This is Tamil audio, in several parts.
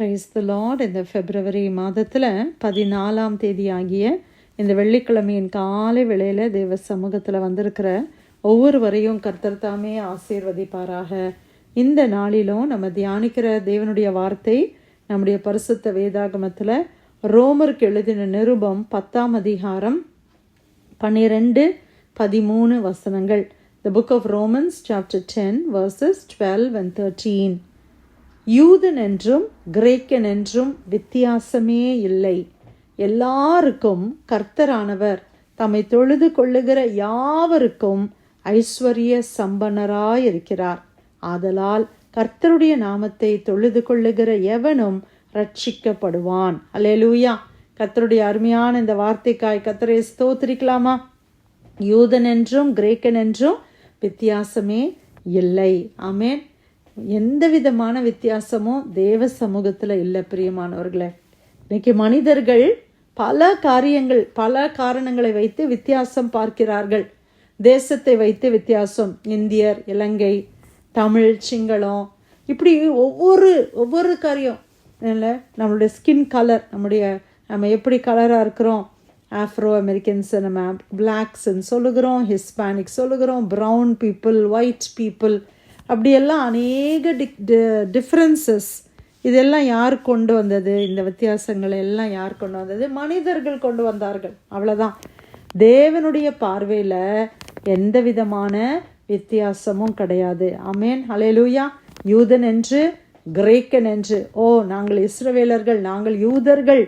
ப்ரைஸ் த லார்ட் இந்த பிப்ரவரி மாதத்தில் பதினாலாம் தேதி ஆகிய இந்த வெள்ளிக்கிழமையின் காலை வேளையில் தேவ சமூகத்தில் வந்திருக்கிற ஒவ்வொருவரையும் கர்த்தர்தாமே ஆசீர்வதிப்பாராக. இந்த நாளிலும் நம்ம தியானிக்கிற தேவனுடைய வார்த்தை நம்முடைய பரிசுத்த வேதாகமத்தில் ரோமருக்கு எழுதின நிருபம் பத்தாம் அதிகாரம் பன்னிரெண்டு பதிமூணு வசனங்கள். The book of Romans chapter ten verses twelve and thirteen யூதன் என்றும் கிரேக்கன் என்றும் வித்தியாசமே இல்லை. எல்லாருக்கும் கர்த்தரானவர். தம்மை தொழுது கொள்ளுகிற யாவருக்கும் ஐஸ்வர்ய சம்பனராயிருக்கிறார். ஆதலால் கர்த்தருடைய நாமத்தை தொழுது கொள்ளுகிற எவனும் ரட்சிக்கப்படுவான் அல்லேலூயா. கர்த்தருடைய அருமையான இந்த வார்த்தைக்காய் கர்த்தரை ஸ்தோத்திரிக்கலாமா? யூதன் என்றும் கிரேக்கன் என்றும் வித்தியாசமே இல்லை. ஆமேன். எந்த விதமான வித்தியாசமும் தேவ சமூகத்தில் இல்லை பிரியமானவர்களே. இன்னைக்கு மனிதர்கள் பல காரியங்கள் பல காரணங்களை வைத்து வித்தியாசம் பார்க்கிறார்கள். தேசத்தை வைத்து வித்தியாசம். இந்தியர் இலங்கை தமிழ் சிங்களம். இப்படி ஒவ்வொரு ஒவ்வொரு காரியம். இல்லை நம்மளுடைய ஸ்கின் கலர் நம்முடைய நம்ம எப்படி கலராக இருக்கிறோம்? ஆஃப்ரோ அமெரிக்கன்ஸ் நம்ம பிளாக்ஸ்ன்னு சொல்லுகிறோம் ஹிஸ்பானிக் சொல்லுகிறோம் ப்ரௌன் பீப்புள் ஒயிட் பீப்புள் அப்படியெல்லாம் அநேக டிக் டிஃப்ரென்சஸ் இதெல்லாம் யார் கொண்டு வந்தது? இந்த வித்தியாசங்களை எல்லாம் யார் கொண்டு வந்தது? மனிதர்கள் கொண்டு வந்தார்கள். அவ்வளோதான் தேவனுடைய பார்வையில் எந்த விதமான வித்தியாசமும் கிடையாது. அமேன் ஹலேலூயா யூதன் என்று கிரேக்கன் என்று. ஓ நாங்கள் இஸ்ரவேலர்கள் நாங்கள் யூதர்கள்.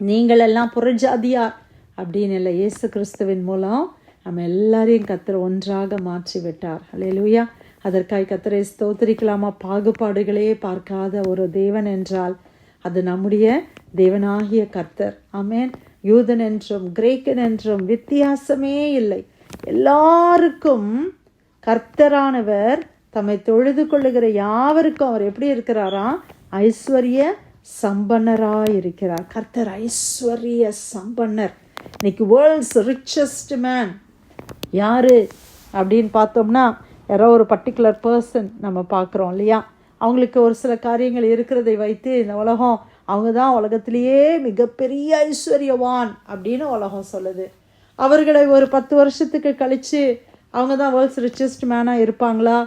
நீங்கள் எல்லாம் புறஜாதியார் அப்படின்னு இல்லை இயேசு கிறிஸ்துவின் மூலம். நம்ம எல்லாரையும் கத்திர ஒன்றாக மாற்றி விட்டார் ஹலேலூயா அதற்காய் கத்தரை ஸ்தோத்திரிக்கலாமா? பாகுபாடுகளே பார்க்காத ஒரு தேவன் என்றால் அது நம்முடைய தேவனாகிய கர்த்தர். அமேன் யூதன் என்றும் கிரேக்கன் என்றும் வித்தியாசமே இல்லை. எல்லாருக்கும் கர்த்தரானவர் தம்மை தொழுது கொள்ளுகிற யாவருக்கும் அவர் எப்படி இருக்கிறாரா? ஐஸ்வர்ய சம்பன்னராக இருக்கிறார் கர்த்தர் ஐஸ்வர்ய சம்பன்னர். இன்னைக்கு வேர்ல்ட்ஸ் ரிச்சஸ்ட் மேன் யாரு அப்படின்னு பார்த்தோம்னா யாரோ ஒரு பர்டிகுலர் பர்சன் நம்ம பார்க்குறோம் இல்லையா? அவங்களுக்கு ஒரு சில காரியங்கள் இருக்கிறதை வைத்து இந்த உலகம் அவங்க தான் உலகத்திலேயே மிகப்பெரிய ஐஸ்வர்யவான் அப்படின்னு உலகம் சொல்லுது. அவர்களை ஒரு பத்து வருஷத்துக்கு கழித்து அவங்க தான் வேர்ல்ட்ஸ் ரிச்சஸ்ட் மேனாக இருப்பாங்களா?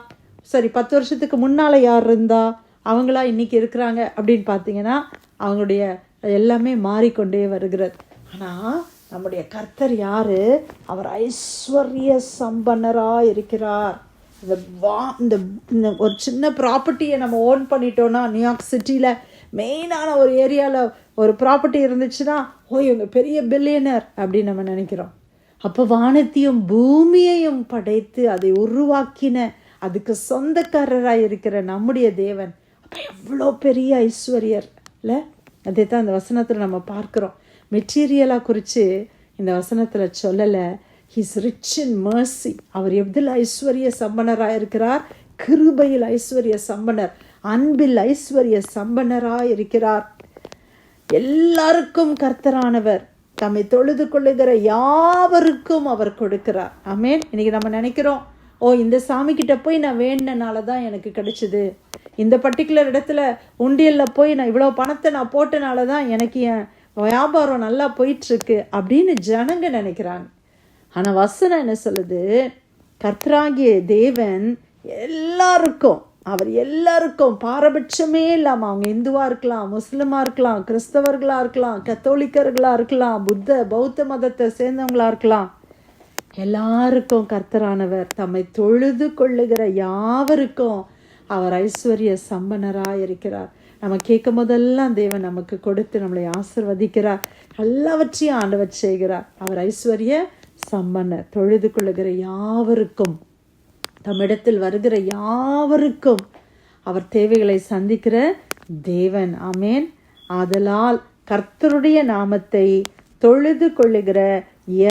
சரி பத்து வருஷத்துக்கு முன்னால் யார் இருந்தா அவங்களா இன்னைக்கு இருக்கிறாங்க அப்படின்னு பார்த்தீங்கன்னா அவங்களுடைய எல்லாமே மாறிக்கொண்டே வருகிறது. ஆனால் நம்முடைய கர்த்தர் யார்? அவர் ஐஸ்வர்ய சம்பன்னராக இருக்கிறார். இந்த வா இந்த இந்த ஒரு சின்ன ப்ராப்பர்ட்டியை நம்ம ஓன் பண்ணிட்டோன்னா நியூயார்க் சிட்டியில் மெயினான ஒரு ஏரியாவில் ஒரு ப்ராப்பர்ட்டி இருந்துச்சுன்னா ஓ இவங்க பெரிய பில்லியனர் அப்படின்னு நம்ம நினைக்கிறோம். அப்போ வானத்தையும் பூமியையும் படைத்து அதை உருவாக்கின அதுக்கு சொந்தக்காரராக இருக்கிற நம்முடைய தேவன். அப்போ எவ்வளோ பெரிய ஐஸ்வர்யர் இல்லை அதே தான் இந்த வசனத்தில் நம்ம பார்க்குறோம். மெட்டீரியலாக குறித்து இந்த வசனத்தில் சொல்லலை. ஹிஸ் ரிச் இன் மர்சி அவர் எதில் ஐஸ்வர்ய சம்பனராக இருக்கிறார் கிருபையில் ஐஸ்வர்ய சம்பனர் அன்பில் ஐஸ்வர்ய சம்பனராக இருக்கிறார் எல்லாருக்கும் கர்த்தரானவர். தம்மை தொழுது கொள்ளுகிற யாவருக்கும் அவர் கொடுக்கிறார். ஆமேன். இன்னைக்கு நம்ம நினைக்கிறோம் ஓ இந்த சாமி கிட்ட போய் நான் வேண்டினால தான் எனக்கு கிடைச்சிது. இந்த பர்டிகுலர் இடத்துல உண்டியலில் போய் நான் இவ்வளோ பணத்தை நான் போட்டனால தான் எனக்கு என் வியாபாரம் நல்லா போயிட்டுருக்கு அப்படின்னு ஜனங்க நினைக்கிறாங்க. ஆனால் வசனம் என்ன சொல்லுது? கர்த்தராகிய தேவன் எல்லாருக்கும் அவர் எல்லாருக்கும் பாரபட்சமே இல்லாமல் அவங்க இந்துவாக இருக்கலாம் முஸ்லிமாக இருக்கலாம் கிறிஸ்தவர்களாக இருக்கலாம் கத்தோலிக்கர்களாக இருக்கலாம் புத்த பௌத்த மதத்தை சேர்ந்தவங்களாக இருக்கலாம் எல்லாருக்கும் கர்த்தரானவர் தம்மை தொழுது கொள்ளுகிற யாவருக்கும் அவர் ஐஸ்வர்ய சம்பனராக இருக்கிறார். நம்ம கேட்கும் போதெல்லாம் தேவன் நமக்கு கொடுத்து நம்மளை ஆசிர்வதிக்கிறார். எல்லாவற்றையும் ஆண்டவர் செய்கிறார். அவர் ஐஸ்வர்ய சம்மன தொழுது கொள்ளுகிற யாவருக்கும் தம்மிடத்தில் வருகிற யாவருக்கும் அவர் தேவைகளை சந்திக்கிற தேவன். ஆமேன். ஆதலால் கர்த்தருடைய நாமத்தை தொழுது கொள்ளுகிற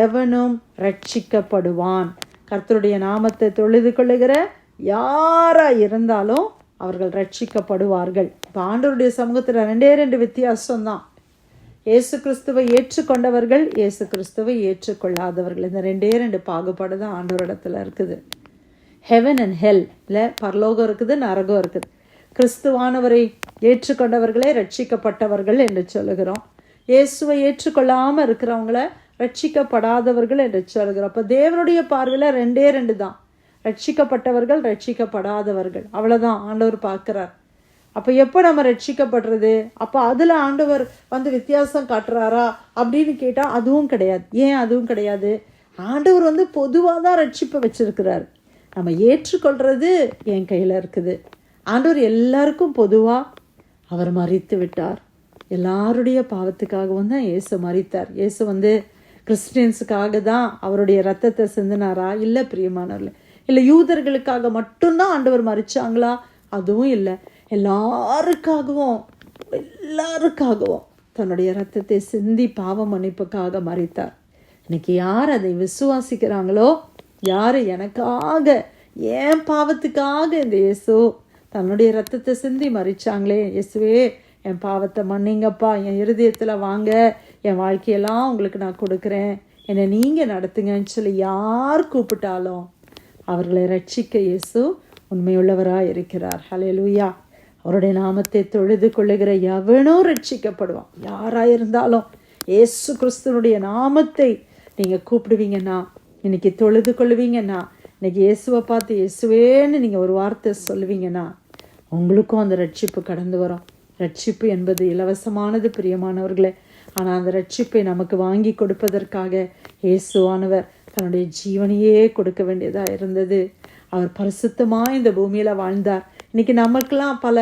எவனும் ரட்சிக்கப்படுவான் கர்த்தருடைய நாமத்தை தொழுது கொள்ளுகிற யாரா இருந்தாலும் அவர்கள் ரட்சிக்கப்படுவார்கள் இப்போ ஆண்டவருடைய சமூகத்தில் ரெண்டே ரெண்டு வித்தியாசம்தான். இயேசு கிறிஸ்துவை ஏற்றுக்கொண்டவர்கள் இயேசு கிறிஸ்துவை ஏற்றுக்கொள்ளாதவர்கள். இந்த ரெண்டே ரெண்டு பாகுபாடு தான் ஆண்டவரிடத்தில் இருக்குது. ஹெவன் அண்ட் ஹெல் இல்லை பரலோகம் இருக்குது நரகம் இருக்குது. கிறிஸ்துவானவரை ஏற்றுக்கொண்டவர்களே ரட்சிக்கப்பட்டவர்கள் என்று சொல்லுகிறோம். இயேசுவை ஏற்றுக்கொள்ளாமல் இருக்கிறவங்கள ரட்சிக்கப்படாதவர்கள் என்று சொல்கிறோம் அப்போ தேவனுடைய பார்வையில் ரெண்டே ரெண்டு தான். ரட்சிக்கப்பட்டவர்கள் ரட்சிக்கப்படாதவர்கள். அவ்வளோதான் ஆண்டவர் பார்க்குறார். அப்போ எப்போ நம்ம ரட்சிக்கப்படுறது? அப்போ அதில் ஆண்டவர் வந்து வித்தியாசம் காட்டுறாரா? அப்படின்னு கேட்டால் அதுவும் கிடையாது. ஏன் அதுவும் கிடையாது? ஆண்டவர் வந்து பொதுவாக தான் ரட்சிப்பை வச்சுருக்கிறார். நம்ம ஏற்றுக்கொள்கிறது என் கையில் இருக்குது. ஆண்டவர் எல்லாருக்கும் பொதுவாக அவர் மறித்து விட்டார். எல்லாருடைய பாவத்துக்காகவும் தான் இயேசு மறித்தார். இயேசு வந்து கிறிஸ்டியன்ஸுக்காக தான் அவருடைய ரத்தத்தை சிந்தினாரா? இல்லை பிரியமானவர்கள். இல்லை யூதர்களுக்காக மட்டும்தான் ஆண்டவர் மறிச்சாங்களா? அதுவும் இல்லை. எல்லாருக்காகவும் எல்லாருக்காகவும் தன்னுடைய ரத்தத்தை சிந்தி பாவ மன்னிப்புக்காக மறித்தார். இன்னைக்கு யார் அதை விசுவாசிக்கிறாங்களோ யார் எனக்காக ஏன் பாவத்துக்காக இந்த இயேசு தன்னுடைய ரத்தத்தை சிந்தி மறிச்சாங்களே. இயேசுவே என் பாவத்தை மன்னிங்கப்பா என் இருதயத்தில் வாங்க என் வாழ்க்கையெல்லாம் உங்களுக்கு நான் கொடுக்குறேன். என்னை நீங்கள் நடத்துங்கன்னு சொல்லி யார் கூப்பிட்டாலும் அவர்களை ரட்சிக்க இயேசு உண்மையுள்ளவராக இருக்கிறார் ஹலே லூயா அவருடைய நாமத்தை தொழுது கொள்ளுகிற எவனோ ரட்சிக்கப்படுவான். யாராக இருந்தாலும் ஏசு கிறிஸ்துனுடைய நாமத்தை நீங்கள் கூப்பிடுவீங்கன்னா இன்னைக்கு தொழுது கொள்ளுவீங்கன்னா இன்னைக்கு இயேசுவை பார்த்து இயேசுவேன்னு நீங்கள் ஒரு வார்த்தை சொல்லுவீங்கன்னா உங்களுக்கும் அந்த ரட்சிப்பு கடந்து வரும். ரட்சிப்பு என்பது இலவசமானது பிரியமானவர்களே. ஆனால் அந்த ரட்சிப்பை நமக்கு வாங்கி கொடுப்பதற்காக இயேசுவானவர் தன்னுடைய ஜீவனையே கொடுக்க வேண்டியதாக இருந்தது. அவர் பரிசுத்தமாக இந்த பூமியில் வாழ்ந்தார். இன்னைக்கு நமக்கெல்லாம் பல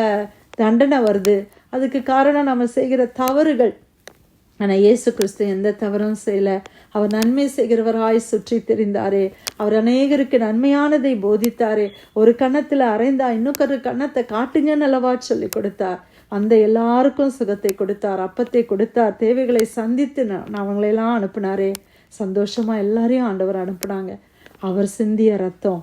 தண்டனை வருது. அதுக்கு காரணம் நம்ம செய்கிற தவறுகள். ஆனால் இயேசு கிறிஸ்து எந்த தவறும் செய்யலை. அவர் நன்மை செய்கிறவராய் சுற்றி தெரிந்தாரே. அவர் அநேகருக்கு நன்மையானதை போதித்தாரே. ஒரு கன்னத்தில் அரைந்தா இன்னொரு கன்னத்தை காட்டுங்கன்னு நல்லவா சொல்லி கொடுத்தார். அந்த எல்லாருக்கும் சுகத்தை கொடுத்தார் அப்பத்தை கொடுத்தார் தேவைகளை சந்தித்து நான் அவங்களையெல்லாம் அனுப்புனாரே. சந்தோஷமாக எல்லாரையும் ஆண்டவர் அனுப்புனாங்க. அவர் சிந்திய ரத்தம்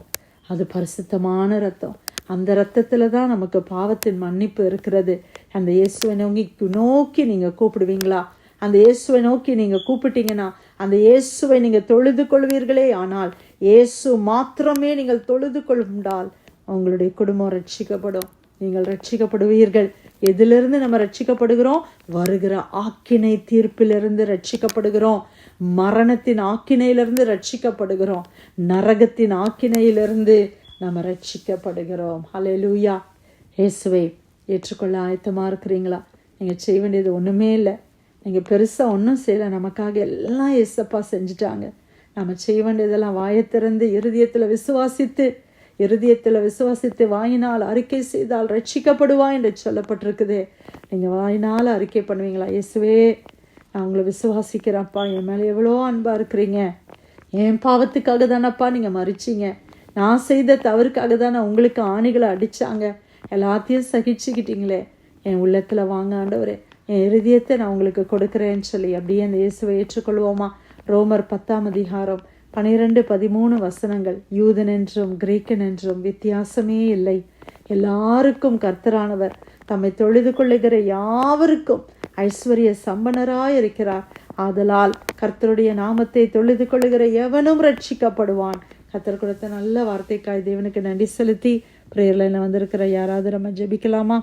அது பரிசுத்தமான ரத்தம். அந்த ரத்தத்தில் தான் நமக்கு பாவத்தின் மன்னிப்பு இருக்கிறது. அந்த இயேசுவை நோக்கி நோக்கி நீங்கள் கூப்பிடுவீங்களா? அந்த இயேசுவை நோக்கி நீங்கள் கூப்பிட்டீங்கன்னா அந்த இயேசுவை நீங்கள் தொழுது கொள்வீர்களே. ஆனால் இயேசு மாத்திரமே நீங்கள் தொழுது கொள்ளுண்டால் உங்களுடைய குடும்பம் ரட்சிக்கப்படும். நீங்கள் ரட்சிக்கப்படுவீர்கள். எதிலிருந்து நம்ம ரட்சிக்கப்படுகிறோம்? வருகிற ஆக்கினை தீர்ப்பிலிருந்து ரட்சிக்கப்படுகிறோம். மரணத்தின் ஆக்கினையிலிருந்து ரட்சிக்கப்படுகிறோம். நரகத்தின் ஆக்கினையிலிருந்து நம்ம ரட்சிக்கப்படுகிறோம் லூயா இயேசுவை ஏற்றுக்கொள்ள ஆயத்தமாக இருக்கிறீங்களா? நீங்கள் செய்ய வேண்டியது ஒன்றுமே இல்லை. நீங்கள் பெருசாக ஒன்றும் செய்யலை. நமக்காக எல்லாம் ஏசப்பா செஞ்சுட்டாங்க. நம்ம செய்ய வேண்டியதெல்லாம் வாயை திறந்து இருதயத்தில் விசுவாசித்து இருதயத்தில் விசுவாசித்து வாயினால் அறிக்கை செய்தால் ரட்சிக்கப்படுவா என்று சொல்லப்பட்டிருக்குது. நீங்கள் வாயினால் அறிக்கை பண்ணுவீங்களா? இயேசுவே நான் உங்களை விசுவாசிக்கிறேன்ப்பா. என் மேலே எவ்வளோ அன்பாக இருக்கிறீங்க. என் பாவத்துக்காக தானப்பா நீங்கள் மறிச்சிங்க. நான் செய்த தவறுக்காக தானே உங்களுக்கு ஆணிகளை அடித்தாங்க எல்லாத்தையும் சகிச்சுக்கிட்டீங்களே. என் உள்ளத்தில் வாங்க ஆண்டவரே. என் இறுதியத்தை நான் உங்களுக்கு கொடுக்குறேன்னு சொல்லி அப்படியே அந்த இயேசுவை ஏற்றுக்கொள்வோமா? ரோமர் பத்தாம் அதிகாரம் பனிரெண்டு பதிமூணு வசனங்கள். யூதன் என்றும் கிரீக்கன் என்றும் வித்தியாசமே இல்லை. எல்லாருக்கும் கர்த்தரானவர் தம்மை தொழுது கொள்ளுகிற யாவருக்கும் ஐஸ்வர்ய சம்பனராய் இருக்கிறார். ஆதலால் கர்த்தருடைய நாமத்தை தொழுது கொள்ளுகிற எவனும் ரட்சிக்கப்படுவான். கத்தர் கொடுத்த நல்ல வார்த்தைக்காய் தேவனுக்கு நன்றி செலுத்தி பிரேயர்ல வந்திருக்கிற யாராவது நம்ம ஜெபிக்கலாமா?